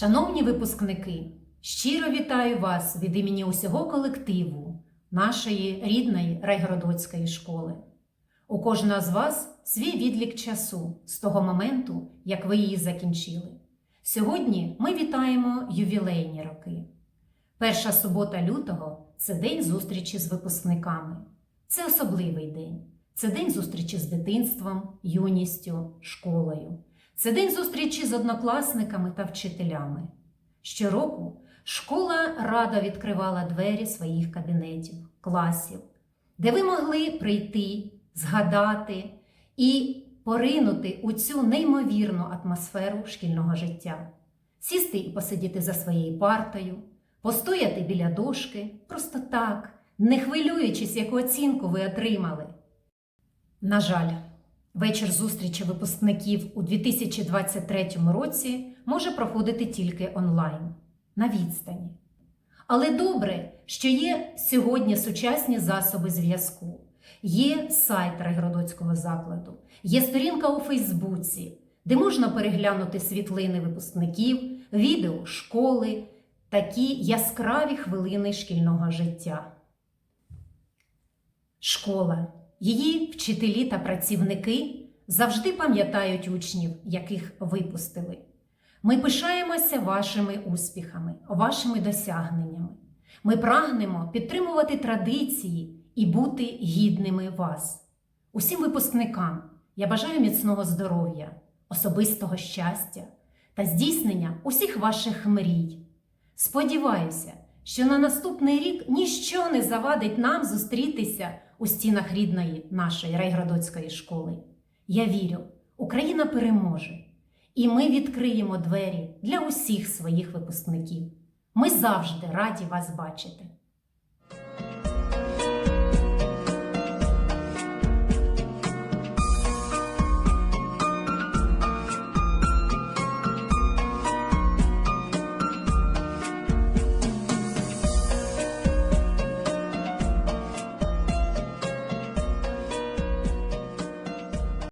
Шановні випускники, щиро вітаю вас від імені усього колективу нашої рідної Райгородоцької школи. У кожного з вас свій відлік часу з того моменту, як ви її закінчили. Сьогодні ми вітаємо ювілейні роки. Перша субота лютого це день зустрічі з випускниками. Це особливий день. Це день зустрічі з дитинством, юністю, школою. Це день зустрічі з однокласниками та вчителями. Щороку школа радо відкривала двері своїх кабінетів, класів, де ви могли прийти, згадати і поринути у цю неймовірну атмосферу шкільного життя, сісти і посидіти за своєю партою, постояти біля дошки, просто так, не хвилюючись, яку оцінку ви отримали. На жаль, вечір зустрічі випускників у 2023 році може проходити тільки онлайн, на відстані. Але добре, що є сьогодні сучасні засоби зв'язку, є сайт Райгородоцького закладу, є сторінка у Фейсбуці, де можна переглянути світлини випускників, відео школи, такі яскраві хвилини шкільного життя. Школа, її вчителі та працівники завжди пам'ятають учнів, яких випустили. Ми пишаємося вашими успіхами, вашими досягненнями. Ми прагнемо підтримувати традиції і бути гідними вас. Усім випускникам я бажаю міцного здоров'я, особистого щастя та здійснення усіх ваших мрій. Сподіваюся, що на наступний рік ніщо не завадить нам зустрітися у стінах рідної нашої Райградоцької школи. Я вірю, Україна переможе, і ми відкриємо двері для усіх своїх випускників. Ми завжди раді вас бачити.